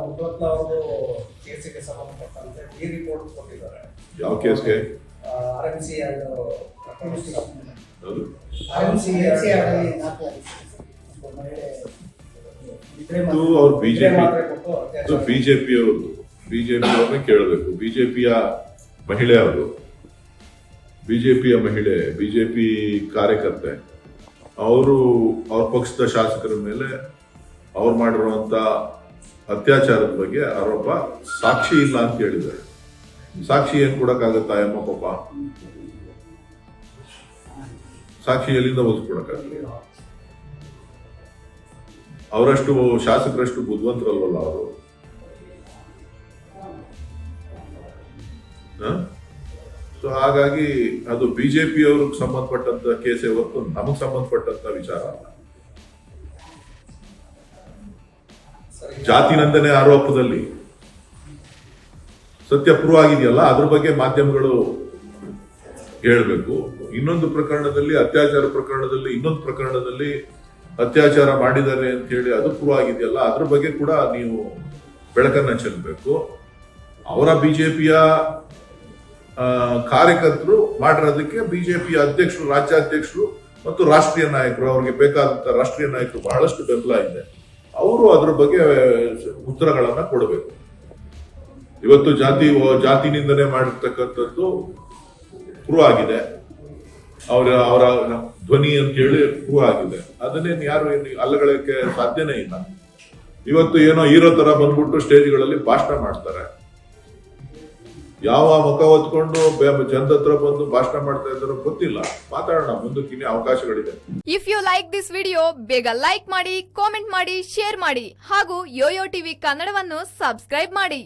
ಮುದ್ವತ್ಲ ಅವರು ಕೇಸಿಗೆ? ಸಂಬಂಧಪಟ್ಟಂತೆ ಈ ರಿಪೋರ್ಟ್ ಕೊಟ್ಟಿದ್ದಾರೆ ಯಾವ ಕೇಸ್ಗೆ ಆರ್ ಎಂ ಸಿ ಹೌದು ಆರ್ ಎಂ ಸಿ ಇದು ಅವ್ರು ಬಿಜೆಪಿ ಇದು ಬಿಜೆಪಿ ಅವರು ಬಿಜೆಪಿ ಅವ್ರನ್ನ ಕೇಳಬೇಕು ಬಿಜೆಪಿಯ ಮಹಿಳೆ ಅವರು ಬಿಜೆಪಿಯ ಮಹಿಳೆ ಬಿಜೆಪಿ ಕಾರ್ಯಕರ್ತೆ. ಅವರು ಅವ್ರ ಪಕ್ಷದ ಶಾಸಕರ ಮೇಲೆ ಅವ್ರು ಮಾಡಿರುವಂತ ಅತ್ಯಾಚಾರದ ಬಗ್ಗೆ ಆರೋಪ ಸಾಕ್ಷಿ ಇಲ್ಲ ಅಂತ ಹೇಳಿದ್ದಾರೆ. ಸಾಕ್ಷಿ ಏನ್ ಕೊಡಕ್ಕಾಗತ್ತಾ ಎಮ್ಮ ಪಾಪ ಸಾಕ್ಷಿ ಎಲ್ಲಿಂದ ಒದಗಿಸ್ಕೊಡಕ್ಕಾಗಲ್ಲ ಅವರಷ್ಟು ಶಾಸಕರಷ್ಟು ಬುದ್ಧಿವಂತರಲ್ವಲ್ಲ ಅವರು? ಸೊ ಹಾಗಾಗಿ ಅದು ಬಿಜೆಪಿ ಅವ್ರಿಗೆ ಸಂಬಂಧಪಟ್ಟಂತ ಕೇಸೇ ಹೊರತು ನಮಗ್ ಸಂಬಂಧಪಟ್ಟಂತ ವಿಚಾರ ಅಲ್ಲ. ಜಾತಿ ನಂದನೆ ಆರೋಪದಲ್ಲಿ ಸತ್ಯ ಪ್ರೂವ್ ಆಗಿದೆಯಲ್ಲ, ಅದ್ರ ಬಗ್ಗೆ ಮಾಧ್ಯಮಗಳು ಹೇಳಬೇಕು. ಇನ್ನೊಂದು ಪ್ರಕರಣದಲ್ಲಿ, ಅತ್ಯಾಚಾರ ಪ್ರಕರಣದಲ್ಲಿ, ಇನ್ನೊಂದು ಪ್ರಕರಣದಲ್ಲಿ ಅತ್ಯಾಚಾರ ಮಾಡಿದ್ದಾರೆ ಅಂತ ಹೇಳಿ ಅದು ಪ್ರೂವ್ ಆಗಿದೆಯಲ್ಲ, ಅದ್ರ ಬಗ್ಗೆ ಕೂಡ ನೀವು ಬೆಳಕನ್ನ ಚೆಲ್ಲಬೇಕು ಅವರ ಬಿಜೆಪಿಯ ಕಾರ್ಯಕರ್ತರು ಮಾಡಿರೋದಕ್ಕೆ ಬಿಜೆಪಿಯ ಅಧ್ಯಕ್ಷರು, ರಾಜ್ಯಾಧ್ಯಕ್ಷರು ಮತ್ತು ರಾಷ್ಟ್ರೀಯ ನಾಯಕರು, ಅವ್ರಿಗೆ ಬೇಕಾದಂತ ರಾಷ್ಟ್ರೀಯ ನಾಯಕರು ಬಹಳಷ್ಟು ಬೆಂಬಲ ಇದೆ. ಅವರು ಅದ್ರ ಬಗ್ಗೆ ಉತ್ತರಗಳನ್ನ ಕೊಡಬೇಕು. ಇವತ್ತು ಜಾತಿ ಜಾತಿನಿಂದನೇ ಮಾಡಿರ್ತಕ್ಕಂಥದ್ದು ಪ್ರೂವ್ ಆಗಿದೆ. ಅವರ ಅವರ ಧ್ವನಿ ಅಂತ ಹೇಳಿ ಪ್ರೂವ್ ಆಗಿದೆ. ಅದನ್ನೇನು ಯಾರು ಅಲ್ಲಗಳಕ್ಕೆ ಸಾಧ್ಯನೇ ಇಲ್ಲ. ಇವತ್ತು ಏನೋ ಹೀರೋ ತರ ಬಂದ್ಬಿಟ್ಟು ಸ್ಟೇಜ್ಗಳಲ್ಲಿ ಭಾಷಣ ಮಾಡ್ತಾರೆ. ಯಾವ ಮುಖ ಹೊತ್ಕೊಂಡು ಜನರ ಹತ್ರ ಬಂದು ಭಾಷಣ ಮಾಡ್ತಾ ಇದ್ದಾರೋ ಗೊತ್ತಿಲ್ಲ. ಮಾತಾಡೋಣ, ಮುಂದಕ್ಕೆ ಅವಕಾಶಗಳಿದೆ. If you like this video ಬೇಗ ಲೈಕ್ ಮಾಡಿ ಕಾಮೆಂಟ್ ಮಾಡಿ ಶೇರ್ ಮಾಡಿ ಹಾಗೂ ಯೋಯೋ ಟಿವಿ ಕನ್ನಡವನ್ನು ಸಬ್ಸ್ಕ್ರೈಬ್ ಮಾಡಿ.